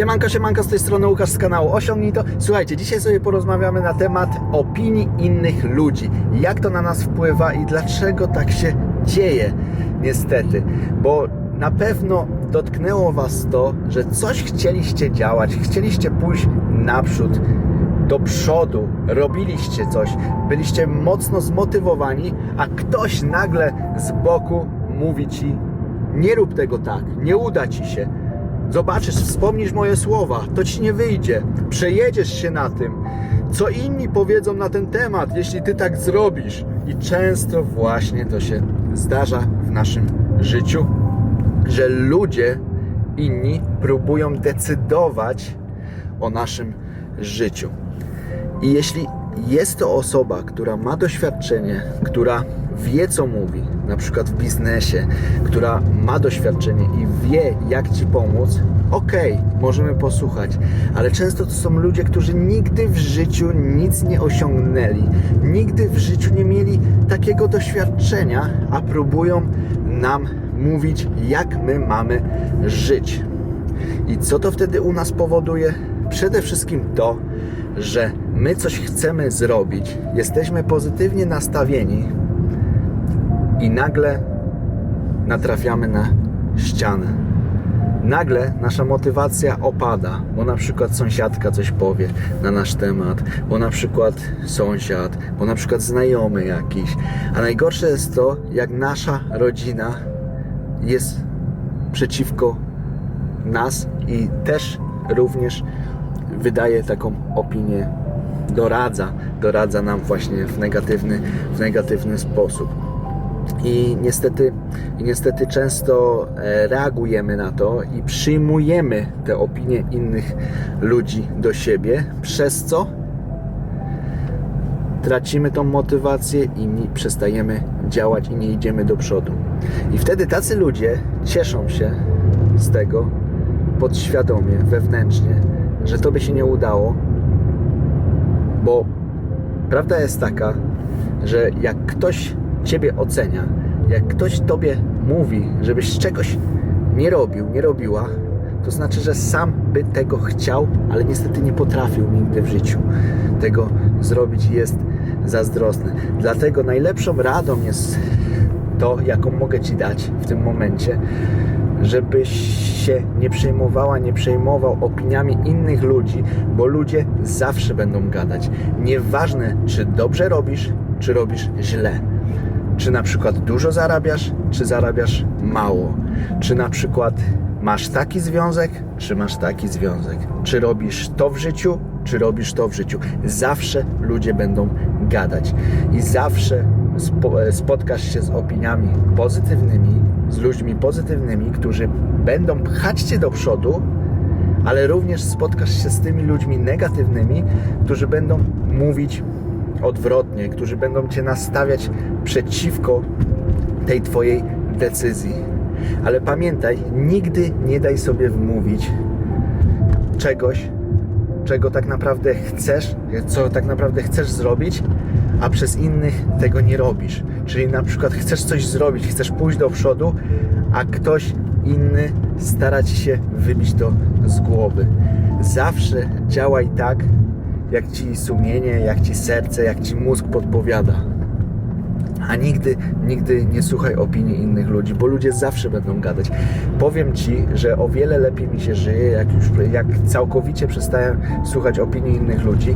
Siemanko, siemanko, z tej strony Łukasz z kanału Osiągnij to. Słuchajcie, dzisiaj sobie porozmawiamy na temat opinii innych ludzi. Jak to na nas wpływa i dlaczego tak się dzieje, niestety. Bo na pewno dotknęło Was to, że coś chcieliście działać, chcieliście pójść naprzód, do przodu, robiliście coś, byliście mocno zmotywowani, a ktoś nagle z boku mówi Ci nie rób tego tak, nie uda Ci się. Zobaczysz, wspomnisz moje słowa, to ci nie wyjdzie. Przejedziesz się na tym, co inni powiedzą na ten temat, jeśli ty tak zrobisz. I często właśnie to się zdarza w naszym życiu, że ludzie inni próbują decydować o naszym życiu. I jeśli jest to osoba, która ma doświadczenie, która wie co mówi, na przykład w biznesie, która ma doświadczenie i wie jak ci pomóc, okej, możemy posłuchać, ale często to są ludzie, którzy nigdy w życiu nic nie osiągnęli, nigdy w życiu nie mieli takiego doświadczenia, a próbują nam mówić, jak my mamy żyć. I co to wtedy u nas powoduje? Przede wszystkim to, że my coś chcemy zrobić, jesteśmy pozytywnie nastawieni i nagle natrafiamy na ścianę. Nagle nasza motywacja opada, bo na przykład sąsiadka coś powie na nasz temat, bo na przykład sąsiad, bo na przykład znajomy jakiś. A najgorsze jest to, jak nasza rodzina jest przeciwko nas i też również wydaje taką opinię, doradza, doradza nam właśnie w negatywny, w negatywny sposób. I niestety, niestety często e, reagujemy na to i przyjmujemy te opinie innych ludzi do siebie, przez co tracimy tą motywację i nie przestajemy działać i nie idziemy do przodu. I wtedy tacy ludzie cieszą się z tego podświadomie, wewnętrznie, że to by się nie udało, bo prawda jest taka, że jak ktoś ciebie ocenia, jak ktoś tobie mówi, żebyś czegoś nie robił, nie robiła, to znaczy, że sam by tego chciał, ale niestety nie potrafił nigdy w życiu tego zrobić jest zazdrosny. Dlatego najlepszą radą jest to, jaką mogę Ci dać w tym momencie, żebyś się nie przejmowała, nie przejmował opiniami innych ludzi, bo ludzie zawsze będą gadać. Nieważne, czy dobrze robisz, czy robisz źle. Czy na przykład dużo zarabiasz, czy zarabiasz mało. Czy na przykład masz taki związek, czy masz taki związek. Czy robisz to w życiu, czy robisz to w życiu. Zawsze ludzie będą gadać. I zawsze spotkasz się z opiniami pozytywnymi, z ludźmi pozytywnymi, którzy będą pchać cię do przodu, ale również spotkasz się z tymi ludźmi negatywnymi, którzy będą mówić odwrotnie, którzy będą cię nastawiać przeciwko tej twojej decyzji. Ale pamiętaj, nigdy nie daj sobie wmówić czegoś, czego tak naprawdę chcesz, co tak naprawdę chcesz zrobić, a przez innych tego nie robisz. Czyli na przykład chcesz coś zrobić, chcesz pójść do przodu, a ktoś inny stara ci się wybić to z głowy. Zawsze działaj tak, jak ci sumienie, jak ci serce, jak ci mózg podpowiada. A nigdy, nigdy nie słuchaj opinii innych ludzi, bo ludzie zawsze będą gadać. Powiem ci, że o wiele lepiej mi się żyje, jak już jak całkowicie przestałem słuchać opinii innych ludzi.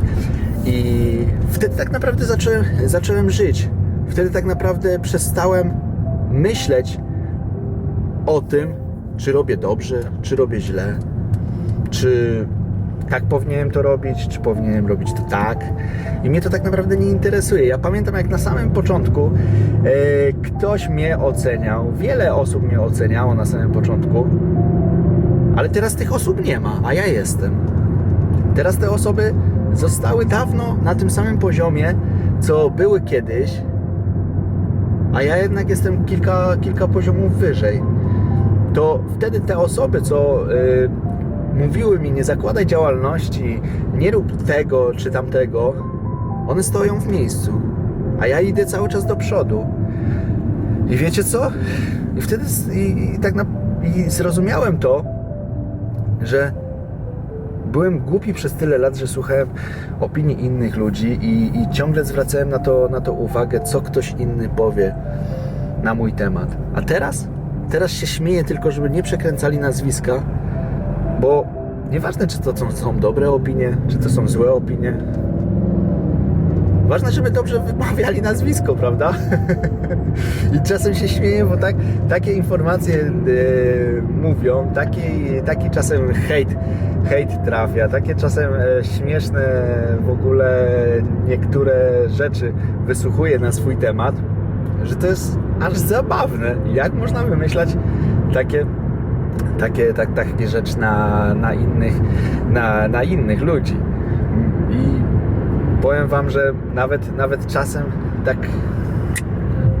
I wtedy tak naprawdę zacząłem, zacząłem żyć. Wtedy tak naprawdę przestałem myśleć o tym, czy robię dobrze, czy robię źle, czy tak powinienem to robić, czy powinienem robić to tak. I mnie to tak naprawdę nie interesuje. Ja pamiętam, jak na samym początku e, ktoś mnie oceniał, wiele osób mnie oceniało na samym początku, ale teraz tych osób nie ma, a ja jestem. Teraz te osoby zostały dawno na tym samym poziomie, co były kiedyś, a ja jednak jestem kilka, kilka poziomów wyżej. To wtedy te osoby, co y, mówiły mi, nie zakładaj działalności, nie rób tego czy tamtego, one stoją w miejscu, a ja idę cały czas do przodu. I wiecie co? I wtedy i, i tak na, i zrozumiałem to, że byłem głupi przez tyle lat, że słuchałem opinii innych ludzi i, i ciągle zwracałem na to, na to uwagę, co ktoś inny powie na mój temat. A teraz? Teraz się śmieję tylko, żeby nie przekręcali nazwiska, bo nieważne, czy to są, są dobre opinie, czy to są złe opinie. Ważne, żeby dobrze wymawiali nazwisko, prawda? I czasem się śmieję, bo tak, takie informacje e, mówią, taki, taki czasem hejt, hejt trafia, takie czasem e, śmieszne w ogóle niektóre rzeczy wysłuchuję na swój temat, że to jest aż zabawne. Jak można wymyślać takie takie, tak, takie rzeczy na, na, innych, na, na innych ludzi. I powiem Wam, że nawet, nawet czasem tak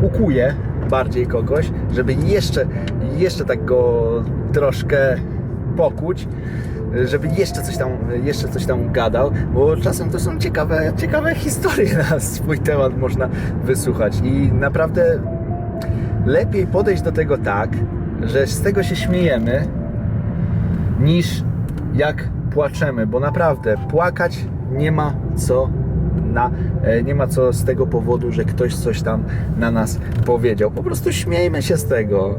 ukuje bardziej kogoś, żeby jeszcze, jeszcze tak go troszkę pokuć, żeby jeszcze coś tam, jeszcze coś tam gadał, bo czasem to są ciekawe, ciekawe historie na swój temat można wysłuchać i naprawdę lepiej podejść do tego tak, że z tego się śmiejemy, niż jak płaczemy, bo naprawdę płakać nie ma co na, e, nie ma co z tego powodu, że ktoś coś tam na nas powiedział. Po prostu śmiejmy się z tego.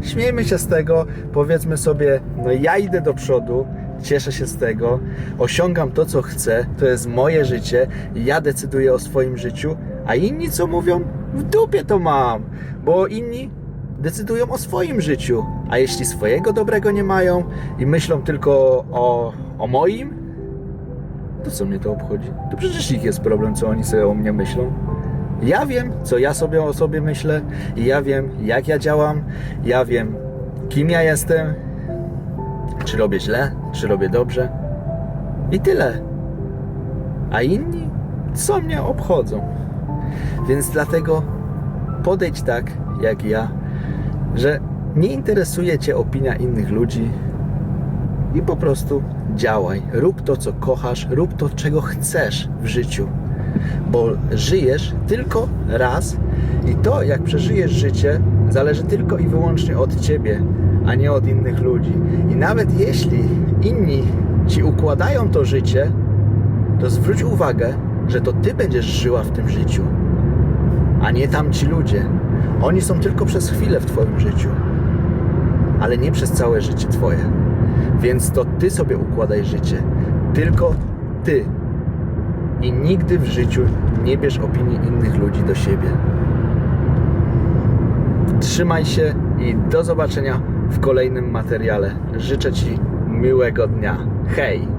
Śmiejmy się z tego, powiedzmy sobie, no ja idę do przodu, cieszę się z tego, osiągam to, co chcę, to jest moje życie, ja decyduję o swoim życiu, a inni co mówią? W dupie to mam, bo inni decydują o swoim życiu, a jeśli swojego dobrego nie mają i myślą tylko o, o moim, to co mnie to obchodzi? To przecież ich jest problem, co oni sobie o mnie myślą. Ja wiem, co ja sobie o sobie myślę, ja wiem, jak ja działam, ja wiem, kim ja jestem, czy robię źle, czy robię dobrze. I tyle. A inni, co mnie obchodzą. Więc dlatego podejdź tak, jak ja, że nie interesuje Cię opinia innych ludzi i po prostu działaj. Rób to, co kochasz, rób to, czego chcesz w życiu, bo żyjesz tylko raz i to, jak przeżyjesz życie, zależy tylko i wyłącznie od Ciebie, a nie od innych ludzi. I nawet jeśli inni Ci układają to życie, to zwróć uwagę, że to Ty będziesz żyła w tym życiu, a nie tamci ludzie. Oni są tylko przez chwilę w Twoim życiu, ale nie przez całe życie Twoje. Więc to Ty sobie układaj życie. Tylko Ty. I nigdy w życiu nie bierz opinii innych ludzi do siebie. Trzymaj się i do zobaczenia w kolejnym materiale. Życzę Ci miłego dnia. Hej!